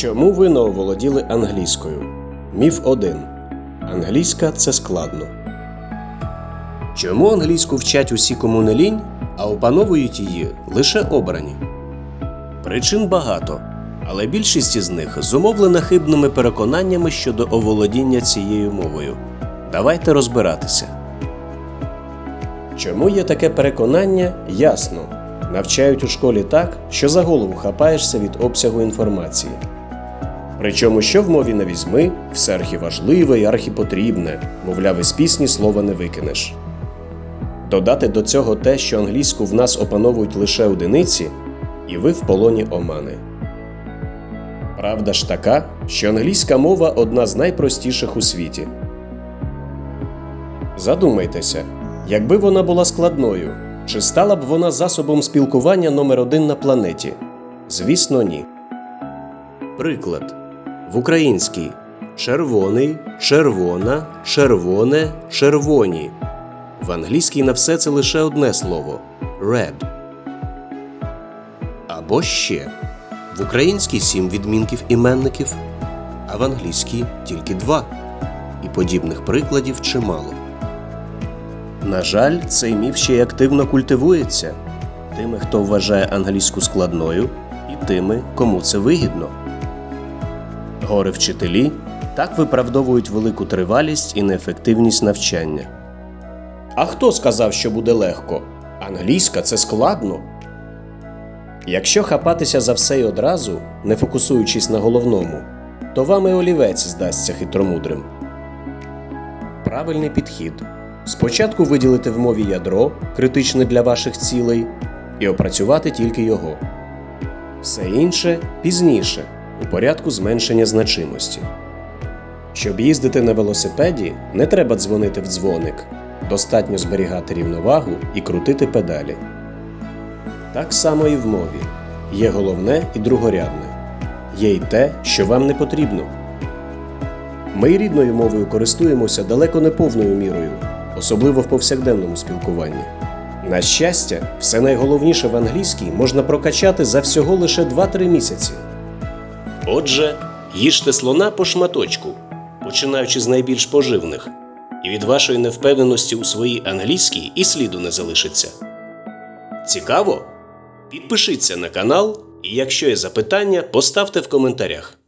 Чому ви не оволоділи англійською? Міф 1. Англійська це складно. Чому англійську вчать усі кому не лінь, а опановують її лише обрані? Причин багато, але більшість із них зумовлена хибними переконаннями щодо оволодіння цією мовою. Давайте розбиратися. Чому є таке переконання, ясно. Навчають у школі так, що за голову хапаєшся від обсягу інформації. Причому, що в мові не візьми, все архіважливе і архіпотрібне, мовляв, із пісні слова не викинеш. Додати до цього те, що англійську в нас опановують лише одиниці, і ви в полоні омани. Правда ж така, що англійська мова одна з найпростіших у світі. Задумайтеся, якби вона була складною, чи стала б вона засобом спілкування номер один на планеті? Звісно, ні. Приклад. В українській червоний, червона, червоне, червоні. В англійській на все це лише одне слово red. Або ще. В українській сім відмінків іменників, а в англійській тільки два. І подібних прикладів чимало. На жаль, цей міф ще й активно культивується тими, хто вважає англійську складною, і тими, кому це вигідно. Гори вчителі так виправдовують велику тривалість і неефективність навчання. А хто сказав, що буде легко? Англійська це складно. Якщо хапатися за все й одразу, не фокусуючись на головному, то вам і олівець здасться хитромудрим. Правильний підхід. Спочатку виділити в мові ядро, критичне для ваших цілей, і опрацювати тільки його. Все інше пізніше, у порядку зменшення значимості. Щоб їздити на велосипеді, не треба дзвонити в дзвоник. Достатньо зберігати рівновагу і крутити педалі. Так само і в мові. Є головне і другорядне. Є й те, що вам не потрібно. Ми рідною мовою користуємося далеко не повною мірою, особливо в повсякденному спілкуванні. На щастя, все найголовніше в англійській можна прокачати за всього лише 2-3 місяці. Отже, їжте слона по шматочку, починаючи з найбільш поживних, і від вашої невпевненості у своїй англійській і сліду не залишиться. Цікаво? Підпишіться на канал, і якщо є запитання, поставте в коментарях.